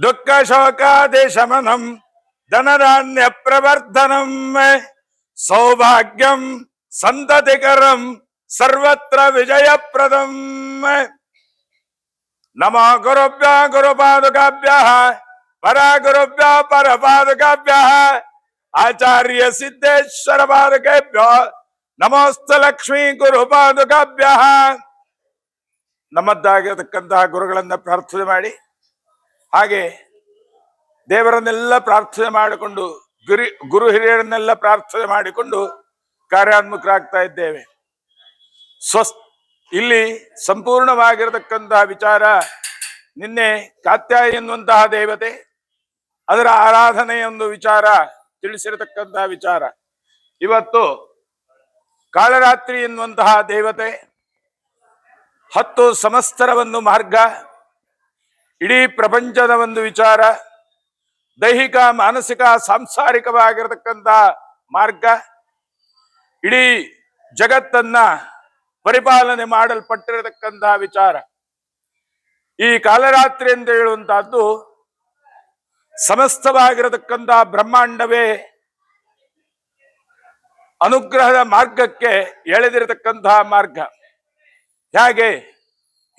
ದುಃಖಶೋಕಾದೇಶಮನಂ ಧನಧಾನ್ಯ ಪ್ರವರ್ಧನಂ ಸೌಭಾಗ್ಯಂ ಸಂತತಿಕರಂ ಸರ್ವತ್ರ ವಿಜಯಪ್ರದಂ ನಮೋ ಗುರುಭ್ಯ ಗುರುಪಾದುಕಾಭ್ಯ ಪರ ಗುರುಭ್ಯ ಪರಪಾದುಕಾಭ್ಯ ಆಚಾರ್ಯ ಸಿದ್ದೇಶ್ವರ ಪಾದುಕೇಭ್ಯೋ ನಮೋಸ್ತ ಲಕ್ಷ್ಮೀ ಗುರುಪಾದುಕಾಭ್ಯ ನಮ್ಮದ್ದಾಗಿರತಕ್ಕಂತಹ ಗುರುಗಳನ್ನ ಪ್ರಾರ್ಥನೆ ಮಾಡಿ ಹಾಗೆ ದೇವರನ್ನೆಲ್ಲ ಪ್ರಾರ್ಥನೆ ಮಾಡಿಕೊಂಡು, ಗುರಿ, ಗುರು ಹಿರಿಯರನ್ನೆಲ್ಲ ಪ್ರಾರ್ಥನೆ ಮಾಡಿಕೊಂಡು ಕಾರ್ಯಾನ್ಮುಖರಾಗ್ತಾ ಇದ್ದೇವೆ. ಸ್ವಸ್, ಇಲ್ಲಿ ಸಂಪೂರ್ಣವಾಗಿರತಕ್ಕಂತಹ ವಿಚಾರ ನಿನ್ನೆ ಕಾತ್ಯಾಯ ಎನ್ನುವಂತಹ ದೇವತೆ, ಅದರ ಆರಾಧನೆ ಒಂದು ವಿಚಾರ ತಿಳಿಸಿರತಕ್ಕಂತಹ ವಿಚಾರ. ಇವತ್ತು ಕಾಳರಾತ್ರಿ ಎನ್ನುವಂತಹ ದೇವತೆ, ಹತ್ತು ಸಮಸ್ತರವನ್ನು ಮಾರ್ಗ ಇಡೀ ಪ್ರಪಂಚದ ಒಂದು ವಿಚಾರ, ದೈಹಿಕ, ಮಾನಸಿಕ, ಸಾಂಸಾರಿಕವಾಗಿರತಕ್ಕಂಥ ಮಾರ್ಗ, ಇಡೀ ಜಗತ್ತನ್ನ ಪರಿಪಾಲನೆ ಮಾಡಲ್ಪಟ್ಟಿರತಕ್ಕಂತಹ ವಿಚಾರ. ಈ ಕಾಲರಾತ್ರಿ ಅಂತ ಹೇಳುವಂತಹದ್ದು ಸಮಸ್ತವಾಗಿರತಕ್ಕಂತಹ ಬ್ರಹ್ಮಾಂಡವೇ ಅನುಗ್ರಹದ ಮಾರ್ಗಕ್ಕೆ ಎಳೆದಿರತಕ್ಕಂತಹ ಮಾರ್ಗ. ಹೇಗೆ?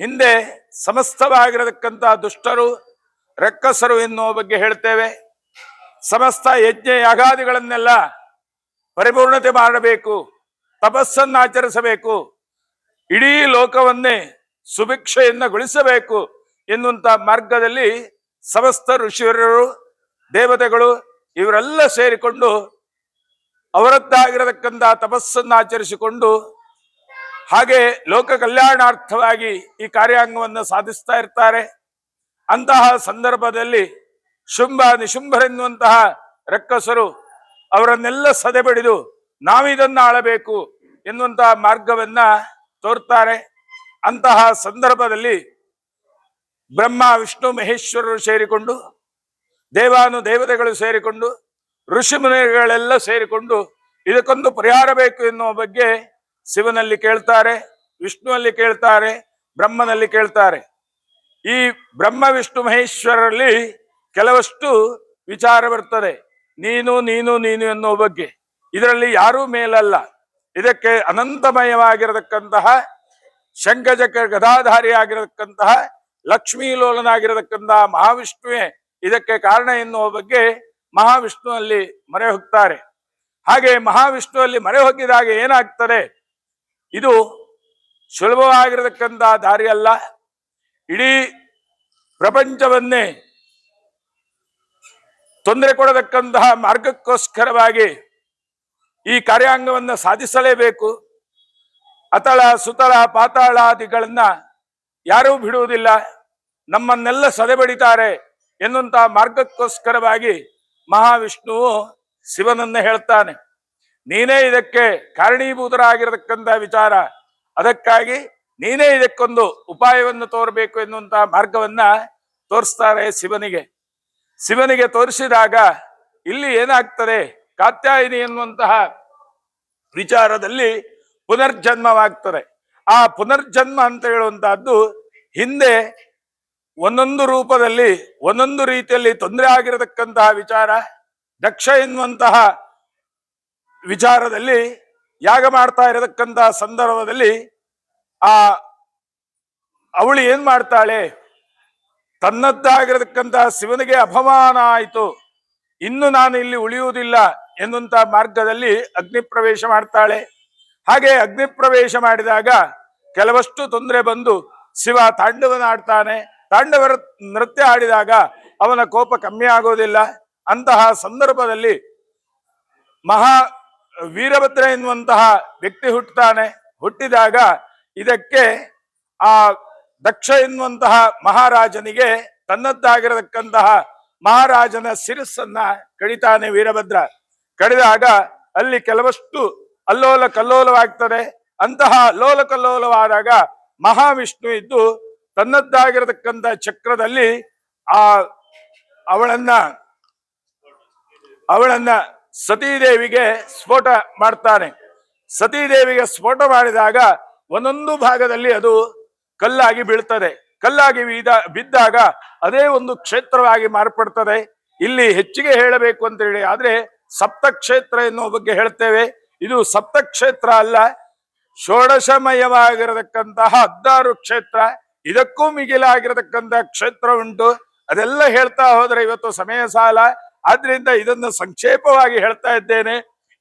ಹಿಂದೆ ಸಮಸ್ತವಾಗಿರತಕ್ಕಂತಹ ದುಷ್ಟರು, ರಕ್ಕಸರು ಎನ್ನುವ ಬಗ್ಗೆ ಹೇಳ್ತೇವೆ. ಸಮಸ್ತ ಯಜ್ಞ ಯಾಗಾದಿಗಳನ್ನೆಲ್ಲ ಪರಿಪೂರ್ಣತೆ ಮಾಡಬೇಕು, ತಪಸ್ಸನ್ನು ಆಚರಿಸಬೇಕು, ಇಡೀ ಲೋಕವನ್ನೇ ಸುಭಿಕ್ಷೆಯನ್ನಗೊಳಿಸಬೇಕು ಎನ್ನುವಂಥ ಮಾರ್ಗದಲ್ಲಿ ಸಮಸ್ತ ಋಷಿಯರು ದೇವತೆಗಳು ಇವರೆಲ್ಲ ಸೇರಿಕೊಂಡು ಅವರದ್ದಾಗಿರತಕ್ಕಂಥ ತಪಸ್ಸನ್ನು ಆಚರಿಸಿಕೊಂಡು ಹಾಗೆ ಲೋಕ ಕಲ್ಯಾಣಾರ್ಥವಾಗಿ ಈ ಕಾರ್ಯಾಂಗವನ್ನು ಸಾಧಿಸ್ತಾ ಇರ್ತಾರೆ. ಅಂತಹ ಸಂದರ್ಭದಲ್ಲಿ ಶುಂಭ ನಿಶುಂಭರೆನ್ನುವಂತಹ ರಕ್ಕಸರು ಅವರನ್ನೆಲ್ಲ ಸದೆಬಡಿದು ನಾವಿದನ್ನ ಆಳಬೇಕು ಎನ್ನುವಂತಹ ಮಾರ್ಗವನ್ನ ತೋರ್ತಾರೆ. ಅಂತಹ ಸಂದರ್ಭದಲ್ಲಿ ಬ್ರಹ್ಮ, ವಿಷ್ಣು, ಮಹೇಶ್ವರರು ಸೇರಿಕೊಂಡು, ದೇವಾನು ದೇವತೆಗಳು ಸೇರಿಕೊಂಡು ಋಷಿ ಮುನಿಗಳೆಲ್ಲ ಸೇರಿಕೊಂಡು ಇದಕ್ಕೊಂದು ಪರಿಹಾರ ಬೇಕು ಎನ್ನುವ ಬಗ್ಗೆ ಶಿವನಲ್ಲಿ ಕೇಳ್ತಾರೆ, ವಿಷ್ಣುವಲ್ಲಿ ಕೇಳ್ತಾರೆ, ಬ್ರಹ್ಮನಲ್ಲಿ ಕೇಳ್ತಾರೆ. ಈ ಬ್ರಹ್ಮ, ವಿಷ್ಣು, ಮಹೇಶ್ವರರಲ್ಲಿ ಕೆಲವಷ್ಟು ವಿಚಾರ ಬರ್ತದೆ. ನೀನು ನೀನು ನೀನು ಎನ್ನುವ ಬಗ್ಗೆ. ಇದರಲ್ಲಿ ಯಾರೂ ಮೇಲಲ್ಲ. ಇದಕ್ಕೆ ಅನಂತಮಯವಾಗಿರತಕ್ಕಂತಹ ಶಂಕಜಕ, ಗದಾಧಾರಿಯಾಗಿರತಕ್ಕಂತಹ ಲಕ್ಷ್ಮೀ ಲೋಲನಾಗಿರತಕ್ಕಂತಹ ಮಹಾವಿಷ್ಣುವೇ ಇದಕ್ಕೆ ಕಾರಣ ಎನ್ನುವ ಬಗ್ಗೆ ಮಹಾವಿಷ್ಣುವಲ್ಲಿ ಮರೆ ಹೋಗ್ತಾರೆ ಹಾಗೆ ಮಹಾವಿಷ್ಣುವಲ್ಲಿ ಮರೆ ಹೋಗಿದಾಗ ಏನಾಗ್ತದೆ? ಇದು ಸುಲಭವಾಗಿರತಕ್ಕಂಥ ದಾರಿಯಲ್ಲ ಇಡೀ ಪ್ರಪಂಚವನ್ನೇ ತೊಂದರೆ ಕೊಡತಕ್ಕಂತಹ ಮಾರ್ಗಕ್ಕೋಸ್ಕರವಾಗಿ ಈ ಕಾರ್ಯಾಂಗವನ್ನು ಸಾಧಿಸಲೇಬೇಕು. ಅತಳ ಸುತಳ ಪಾತಾಳಾದಿಗಳನ್ನ ಯಾರೂ ಬಿಡುವುದಿಲ್ಲ. ನಮ್ಮನ್ನೆಲ್ಲ ಸದೆಬಡಿತಾರೆ ಎನ್ನುವಂತಹ ಮಾರ್ಗಕ್ಕೋಸ್ಕರವಾಗಿ ಮಹಾವಿಷ್ಣುವು ಶಿವನನ್ನ ಹೇಳ್ತಾನೆ. ನೀನೇ ಇದಕ್ಕೆ ಕಾರಣೀಭೂತರಾಗಿರತಕ್ಕಂಥ ವಿಚಾರ. ಅದಕ್ಕಾಗಿ ನೀನೇ ಇದಕ್ಕೊಂದು ಉಪಾಯವನ್ನು ತೋರಬೇಕು ಎನ್ನುವಂತಹ ಮಾರ್ಗವನ್ನ ತೋರಿಸ್ತಾರೆ ಶಿವನಿಗೆ. ಶಿವನಿಗೆ ತೋರಿಸಿದಾಗ ಇಲ್ಲಿ ಏನಾಗ್ತದೆ? ಕಾತ್ಯಾಯಿನಿ ಎನ್ನುವಂತಹ ವಿಚಾರದಲ್ಲಿ ಪುನರ್ಜನ್ಮವಾಗ್ತದೆ. ಆ ಪುನರ್ಜನ್ಮ ಅಂತ ಹೇಳುವಂತಹದ್ದು ಹಿಂದೆ ಒಂದೊಂದು ರೂಪದಲ್ಲಿ, ಒಂದೊಂದು ರೀತಿಯಲ್ಲಿ ತೊಂದರೆ ಆಗಿರತಕ್ಕಂತಹ ವಿಚಾರ, ದಕ್ಷ ಎನ್ನುವಂತಹ ವಿಚಾರದಲ್ಲಿ ಯಾಗ ಮಾಡ್ತಾ ಇರತಕ್ಕಂತ ಸಂದರ್ಭದಲ್ಲಿ ಆ ಅವಳು ಏನ್ ಮಾಡ್ತಾಳೆ? ತನ್ನದ್ದಾಗಿರತಕ್ಕಂತಹ ಶಿವನಿಗೆ ಅಪಮಾನ ಆಯಿತು. ಇನ್ನು ನಾನು ಇಲ್ಲಿ ಉಳಿಯುವುದಿಲ್ಲ ಎನ್ನುವಂತಹ ಮಾರ್ಗದಲ್ಲಿ ಅಗ್ನಿ ಪ್ರವೇಶ ಮಾಡ್ತಾಳೆ. ಹಾಗೆ ಅಗ್ನಿ ಪ್ರವೇಶ ಮಾಡಿದಾಗ ಕೆಲವಷ್ಟು ತೊಂದರೆ ಬಂದು ಶಿವ ತಾಂಡವನ ಆಡ್ತಾನೆ ತಾಂಡವರ ನೃತ್ಯ ಆಡಿದಾಗ ಅವನ ಕೋಪ ಕಮ್ಮಿ ಆಗೋದಿಲ್ಲ. ಅಂತಹ ಸಂದರ್ಭದಲ್ಲಿ ಮಹಾ ವೀರಭದ್ರ ಎನ್ನುವಂತಹ ವ್ಯಕ್ತಿ ಹುಟ್ಟುತ್ತಾನೆ. ಹುಟ್ಟಿದಾಗ ಇದಕ್ಕೆ ಆ ದಕ್ಷ ಎನ್ನುವಂತಹ ಮಹಾರಾಜನಿಗೆ ತನ್ನದ್ದಾಗಿರತಕ್ಕಂತಹ ಮಹಾರಾಜನ ಶಿರಸ್ಸನ್ನ ಕಡಿತಾನೆ ವೀರಭದ್ರ. ಕಡಿದಾಗ ಅಲ್ಲಿ ಕೆಲವಷ್ಟು ಅಲ್ಲೋಲ ಕಲ್ಲೋಲವಾಗ್ತದೆ. ಅಂತಹ ಲೋಲ ಕಲ್ಲೋಲವಾದಾಗ ಮಹಾವಿಷ್ಣು ಇದ್ದು ತನ್ನದ್ದಾಗಿರತಕ್ಕಂಥ ಚಕ್ರದಲ್ಲಿ ಆ ಅವಳನ್ನ ಅವಳನ್ನ ಸತೀದೇವಿಗೆ ಸ್ಫೋಟ ಮಾಡ್ತಾನೆ. ಸತೀದೇವಿಗೆ ಸ್ಫೋಟ ಮಾಡಿದಾಗ ಒಂದೊಂದು ಭಾಗದಲ್ಲಿ ಅದು ಕಲ್ಲಾಗಿ ಬೀಳ್ತದೆ. ಕಲ್ಲಾಗಿ ಬೀದ, ಬಿದ್ದಾಗ ಅದೇ ಒಂದು ಕ್ಷೇತ್ರವಾಗಿ ಮಾರ್ಪಡ್ತದೆ. ಇಲ್ಲಿ ಹೆಚ್ಚಿಗೆ ಹೇಳಬೇಕು ಅಂತ ಹೇಳಿ ಆದ್ರೆ ಸಪ್ತಕ್ಷೇತ್ರ ಎನ್ನುವ ಬಗ್ಗೆ ಹೇಳ್ತೇವೆ. ಇದು ಸಪ್ತ ಕ್ಷೇತ್ರ ಅಲ್ಲ, ಷೋಡಶಮಯವಾಗಿರತಕ್ಕಂತಹ ಹದಿನಾರು ಕ್ಷೇತ್ರ, ಇದಕ್ಕೂ ಮಿಗಿಲಾಗಿರತಕ್ಕಂತಹ ಕ್ಷೇತ್ರ ಉಂಟು. ಅದೆಲ್ಲ ಹೇಳ್ತಾ ಹೋದ್ರೆ ಇವತ್ತು ಸಮಯ ಸಾಲ ಆದ್ರಿಂದ ಇದನ್ನು ಸಂಕ್ಷೇಪವಾಗಿ ಹೇಳ್ತಾ ಇದ್ದೇನೆ.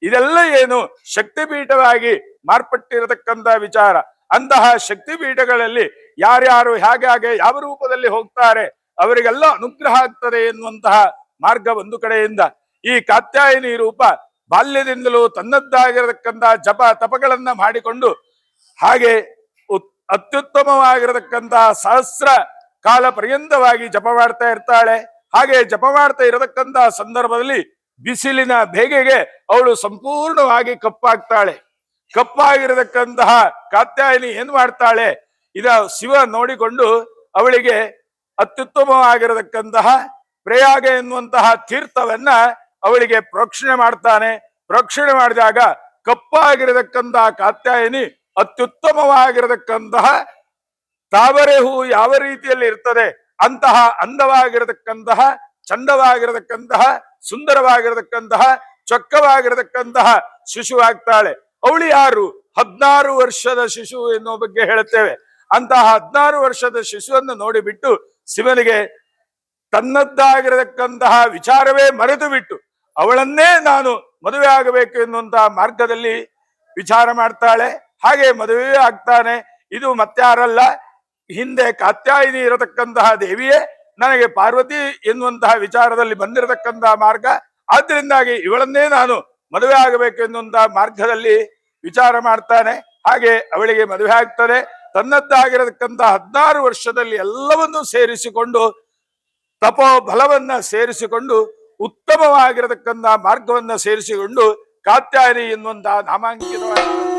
ಇದೆಲ್ಲ ಏನು ಶಕ್ತಿಪೀಠವಾಗಿ ಮಾರ್ಪಟ್ಟಿರತಕ್ಕಂತ ವಿಚಾರ. ಅಂತಹ ಶಕ್ತಿಪೀಠಗಳಲ್ಲಿ ಯಾರ್ಯಾರು ಹೇಗೆ ಹಾಗೆ ಯಾವ ರೂಪದಲ್ಲಿ ಹೋಗ್ತಾರೆ, ಅವರಿಗೆಲ್ಲ ಅನುಗ್ರಹ ಆಗ್ತದೆ ಎನ್ನುವಂತಹ ಮಾರ್ಗ ಒಂದು ಕಡೆಯಿಂದ. ಈ ಕಾತ್ಯಾಯಿನಿ ರೂಪ ಬಾಲ್ಯದಿಂದಲೂ ತನ್ನದ್ದಾಗಿರತಕ್ಕಂತಹ ಜಪ ತಪಗಳನ್ನ ಮಾಡಿಕೊಂಡು ಹಾಗೆ ಅತ್ಯುತ್ತಮವಾಗಿರತಕ್ಕಂತಹ ಸಹಸ್ರ ಕಾಲ ಪರ್ಯಂತವಾಗಿ ಜಪ ಮಾಡ್ತಾ ಇರ್ತಾಳೆ. ಹಾಗೆ ಜಪ ಮಾಡ್ತಾ ಇರತಕ್ಕಂತಹ ಸಂದರ್ಭದಲ್ಲಿ ಬಿಸಿಲಿನ ಬೇಗೆಗೆ ಅವಳು ಸಂಪೂರ್ಣವಾಗಿ ಕಪ್ಪಾಗ್ತಾಳೆ. ಕಪ್ಪಾಗಿರತಕ್ಕಂತಹ ಕಾತ್ಯಾಯಿನಿ ಏನ್ ಮಾಡ್ತಾಳೆ? ಇದ ಶಿವ ನೋಡಿಕೊಂಡು ಅವಳಿಗೆ ಅತ್ಯುತ್ತಮವಾಗಿರತಕ್ಕಂತಹ ಪ್ರಯಾಗ ಎನ್ನುವಂತಹ ತೀರ್ಥವನ್ನ ಅವಳಿಗೆ ಪ್ರೋಕ್ಷಣೆ ಮಾಡ್ತಾನೆ. ಪ್ರೋಕ್ಷಣೆ ಮಾಡಿದಾಗ ಕಪ್ಪಾಗಿರತಕ್ಕಂತಹ ಕಾತ್ಯಾಯಿನಿ ಅತ್ಯುತ್ತಮವಾಗಿರತಕ್ಕಂತಹ ತಾವರೆ ಹೂ ಯಾವ ರೀತಿಯಲ್ಲಿ ಇರ್ತದೆ? ಅಂತಹ ಅಂದವಾಗಿರತಕ್ಕಂತಹ, ಚಂದವಾಗಿರತಕ್ಕಂತಹ, ಸುಂದರವಾಗಿರತಕ್ಕಂತಹ, ಚೊಕ್ಕವಾಗಿರತಕ್ಕಂತಹ ಶಿಶುವಾಗ್ತಾಳೆ ಅವಳು ಯಾರು? ಹದ್ನಾರು ವರ್ಷದ ಶಿಶು ಎನ್ನುವ ಬಗ್ಗೆ ಹೇಳುತ್ತೇವೆ. ಅಂತಹ ಹದಿನಾರು ವರ್ಷದ ಶಿಶುವನ್ನು ನೋಡಿಬಿಟ್ಟು ಶಿವನಿಗೆ ತನ್ನದ್ದಾಗಿರತಕ್ಕಂತಹ ವಿಚಾರವೇ ಮರೆತು ಬಿಟ್ಟು ಅವಳನ್ನೇ ನಾನು ಮದುವೆ ಆಗಬೇಕು ಎನ್ನುವಂತಹ ಮಾರ್ಗದಲ್ಲಿ ವಿಚಾರ ಮಾಡ್ತಾಳೆ. ಹಾಗೆ ಮದುವೆ ಆಗ್ತಾನೆ. ಇದು ಮತ್ಯಾರಲ್ಲ ಹಿಂದೆ ಕಾತ್ಯಾಯಿನಿ ಇರತಕ್ಕಂತಹ ದೇವಿಯೇ ನನಗೆ ಪಾರ್ವತಿ ಎನ್ನುವಂತಹ ವಿಚಾರದಲ್ಲಿ ಬಂದಿರತಕ್ಕಂತಹ ಮಾರ್ಗ. ಆದ್ದರಿಂದಾಗಿ ಇವಳನ್ನೇ ನಾನು ಮದುವೆ ಆಗಬೇಕು ಎನ್ನುವಂತಹ ಮಾರ್ಗದಲ್ಲಿ ವಿಚಾರ ಮಾಡ್ತಾನೆ. ಹಾಗೆ ಅವಳಿಗೆ ಮದುವೆ ಆಗ್ತದೆ. ತನ್ನದ್ದಾಗಿರತಕ್ಕಂತಹ ಹದಿನಾರು ವರ್ಷದಲ್ಲಿ ಎಲ್ಲವನ್ನೂ ಸೇರಿಸಿಕೊಂಡು, ತಪೋ ಬಲವನ್ನ ಸೇರಿಸಿಕೊಂಡು, ಉತ್ತಮವಾಗಿರತಕ್ಕಂತಹ ಮಾರ್ಗವನ್ನ ಸೇರಿಸಿಕೊಂಡು ಕಾತ್ಯಾಯಿನಿ ಎನ್ನುವಂತಹ ನಾಮಾಂಕಿತವಾಗಿ